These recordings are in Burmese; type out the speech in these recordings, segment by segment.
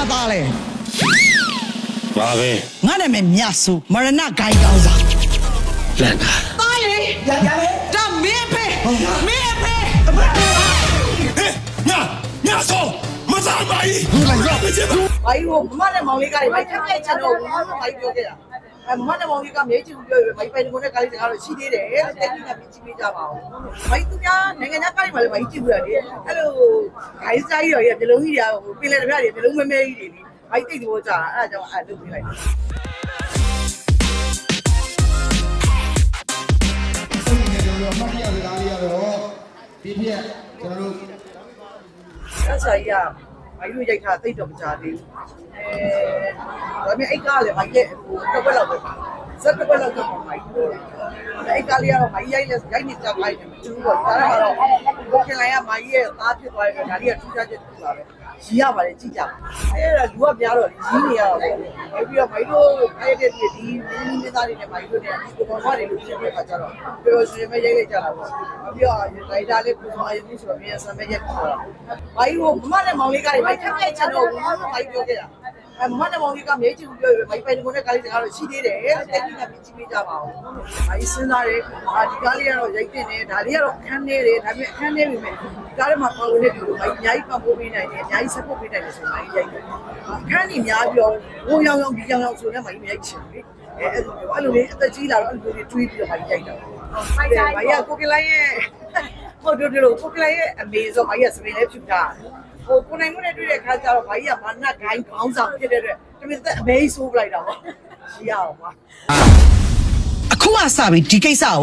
မသားလဲပါပဲငါနာမည်မြတ်စုမရဏဂိုင်းကောင်းစားလန့်တာသားရေရရလေဒါမင်းအဖေမင်းအဖေဟဲ့ငါငါဆိုမစားပါဘူးလိုက်ရမချင်ပါဘာကြီးဟိုမမနဲ့မောင်လေးကလည်းမိုက်ထက်ပြက်ချင်တော့ဘူးဘာကြီးပြောခဲ့တာ အဲမမနဲ့မောင်လေးကမြေချင်ပြောရဘာကြီးပိုင်ကုန်တဲ့ကားလေးစကားတော့ရှိသေးတယ်တဲ့တိတ်ကပြကြည့်ပေးကြပါဦးဘာကြီးသူများနိုင်ငံခြားကားတွေမှာလည်းဘာကြီးကြည့်ဘူးရတယ်အဲ့လိုဂိုင်းစားကြီးရောရဲ့မျိုးလုံးကြီးရာဟိုပင်လယ်တစ်ပြားတွေမျိုးလုံးမဲမဲကြီးတွေလीဘာကြီးတိတ်တော့ကြာအဲ့ဒါကြောင့်အဲ့လုပ်ပေးလိုက်တယ်စိတ်နဲ့ကျွန်တော်တို့အမှတ်ရစကားလေးကတော့ဒီပြက်ကျွန်တော်တို့အဲ့ဆာကြီးက ဘာကြီးရိုက်ထားတိတ်တော့မကြသေးဘူးအဲဒါပေမဲ့အဲ့ကားလည်းဘာကြီးဟိုတစ်ပတ်လောက်ပဲပါစက်တစ်ပတ်လောက်တော့ဘာကြီးပြောတယ်အဲ့ကားလေးကတော့ဘာကြီးရိုက်လဲရိုက်နေကြပါ့တယ်မတူဘူးပေါ့ဒါကတော့ဘုခင်လိုက်ရမာကြီးရဲ့သားဖြစ်သွားတယ်ဒါလေးကထူးခြားချက်တူပါပဲ ရီးရပါတယ်ကြည့်ကြပါအဲ့ဒါလူကများတော့ရီးနေရတော့ပေါ့အဲ့ပြီးတော့ဘာကြီးတို့အဲ့တဲ့ဒီဒီမင်းမင်းသားတွေနဲ့ဘာကြီးတို့နဲ့ဒီကောင်မတွေလို့ဖြစ်တဲ့အခါကျတော့ပြောရှင်မရိုက်လိုက်ကြတာပေါ့ပြီးတော့ဒိုင်တာလေးပုံစံအရင်ဆိုတော့မြန်ဆန်မဲ့ရက်ပြောတာဘာကြီးဟိုမမနဲ့မောင်လေးကလည်းဘာကြီးထက်ပြက်ချင်တော့ဘူးဘာကြီးပြောခဲ့တာ အဲမမနဲ့မောင်လေးကမြေချင်ပြောရဘာကြီးပိုင်ကုန်တဲ့ကားလေးစကားတော့ရှိသေးတယ်တဲ့တိတ်ကပြကြည့်ပေးကြပါဦးဘာကြီးစဉ်းစားတယ်အာဒီကားလေးကတော့ရိုက်တင်တယ်ဒါလေးကတော့အခန်းနေတယ်ဒါပေမဲ့အခန်းနေပြီမဲ့ဒီကားထဲမှာပါဝင်တဲ့လူတွေဘာကြီးအများကြီးပံ့ပိုးပေးနိုင်တယ်အများကြီး support ပေးနိုင်တယ်ဆိုရင်ဘာကြီးရိုက်တယ်အခန်းကြီးများပြောဟိုရောင်ရောင်ဒီရောင်ရောင်ဆိုတော့ဘာကြီးမရိုက်ချင်ဘူးလေအဲအဲ့လိုလေအသက်ကြီးလာတော့အဲ့လိုတွေတွေးပြီးတော့ဘာကြီးရိုက်တာဖိုက်တာဘာကြီးကိုကလိုင်းရဲ့ဟုတ်တယ်တယ်ကိုကလိုင်းရဲ့အမေဆိုဘာကြီးကစပင်လေးဖြူတာ ဟိုကိုနိုင်မနဲ့တွေ့တဲ့ခါကျတော့ဘာကြီးကဘာနတ်ဂိုင်းခေါင်းဆောင်ဖြစ်တဲ့အတွက်တမင်သက်အမေဆိုးပလိုက်တာပေါ့ရှိရအောင်ပါအခုမှစပြီဒီကိစ္စကို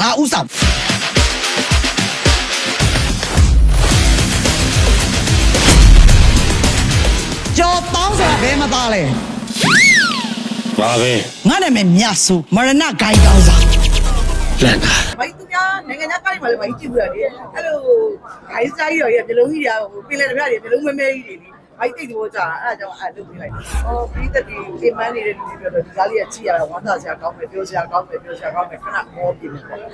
ငါဥဆောင်ကြော်တောင်းဆိုတာဘယ်မသားလဲပါပဲငါနာမည်မြတ်စုမရဏဂိုင်းကောင်းစားလန့်တာဘာကြီးသူ များနိုင်ငံခြားကားတွေမှာလည်းဘာကြီးကြည့်ဘူးရတယ်အဲ့လိုဂိုင်းစားကြီးရောရဲ့မျိုးလုံးကြီးရာဟိုပင်လယ်တစ်ပြားတွေမျိုးလုံးမဲမဲကြီးတွေလी ဘာကြီးတိတ်တော့ကြာအဲ့ဒါကြောင့်အဲ့လုပ်ပေးလိုက်တယ်ဟောပြီးတဲ့ဒီအိမ်မန်းနေတဲ့လူတွေပြောတော့ဒီကားလေးကကြည့်ရတာဝမ်းသာစရာကောင်းတယ်ပြောစရာကောင်းတယ်ပြောစရာကောင်းတယ်ခဏမောပြနေပေါ့အဲ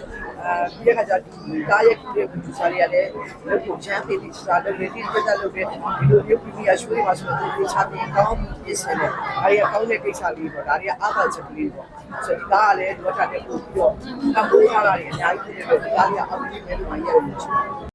ပြီးတဲ့ခါကျဒီကားရဲ့ကူတဲ့ကူစားလေးကလည်းလုပ်ဖို့ချမ်းသေးသေးစားလုပ်နေဒီပြတ်လုပ်နေဒီလိုမျိုးပီမီယာရှိုးတွေမှာဆိုတော့ဒီချမ်းသေးကောင်းပြည့်စတယ်ဒါတွေကကောင်းတဲ့ကိစ္စလေးပေါ့ဒါတွေကအားသာချက်ကလေးပေါ့ဆိုတော့ဒီကားကလည်းတော့တာတဲ့ပို့ပြီးတော့အမိုးထားတာတွေအများကြီးဖြစ်နေတယ်ဒီကားလေးကအောင်မြင်တယ်လို့မှရရတယ်